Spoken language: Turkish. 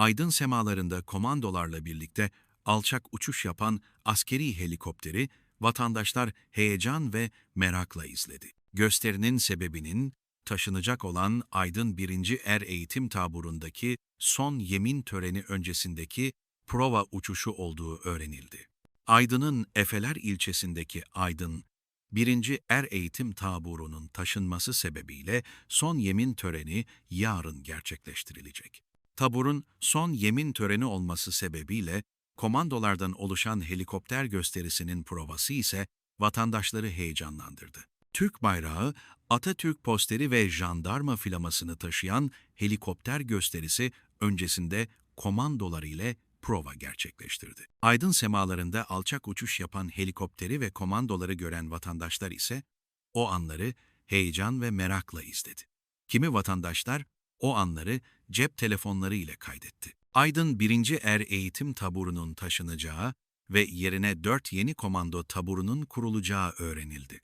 Aydın semalarında komandolarla birlikte alçak uçuş yapan askeri helikopteri vatandaşlar heyecan ve merakla izledi. Gösterinin sebebinin taşınacak olan Aydın 1. Er Eğitim Taburu'ndaki son yemin töreni öncesindeki prova uçuşu olduğu öğrenildi. Aydın'ın Efeler ilçesindeki Aydın 1. Er Eğitim Taburu'nun taşınması sebebiyle son yemin töreni yarın gerçekleştirilecek. Taburun son yemin töreni olması sebebiyle komandolardan oluşan helikopter gösterisinin provası ise vatandaşları heyecanlandırdı. Türk bayrağı, Atatürk posteri ve jandarma flamasını taşıyan helikopter gösterisi öncesinde komandolar ile prova gerçekleştirdi. Aydın semalarında alçak uçuş yapan helikopteri ve komandoları gören vatandaşlar ise o anları heyecan ve merakla izledi. Kimi vatandaşlar o anları cep telefonları ile kaydetti. Aydın 1. Er Eğitim Taburu'nun taşınacağı ve yerine 4 yeni komando taburunun kurulacağı öğrenildi.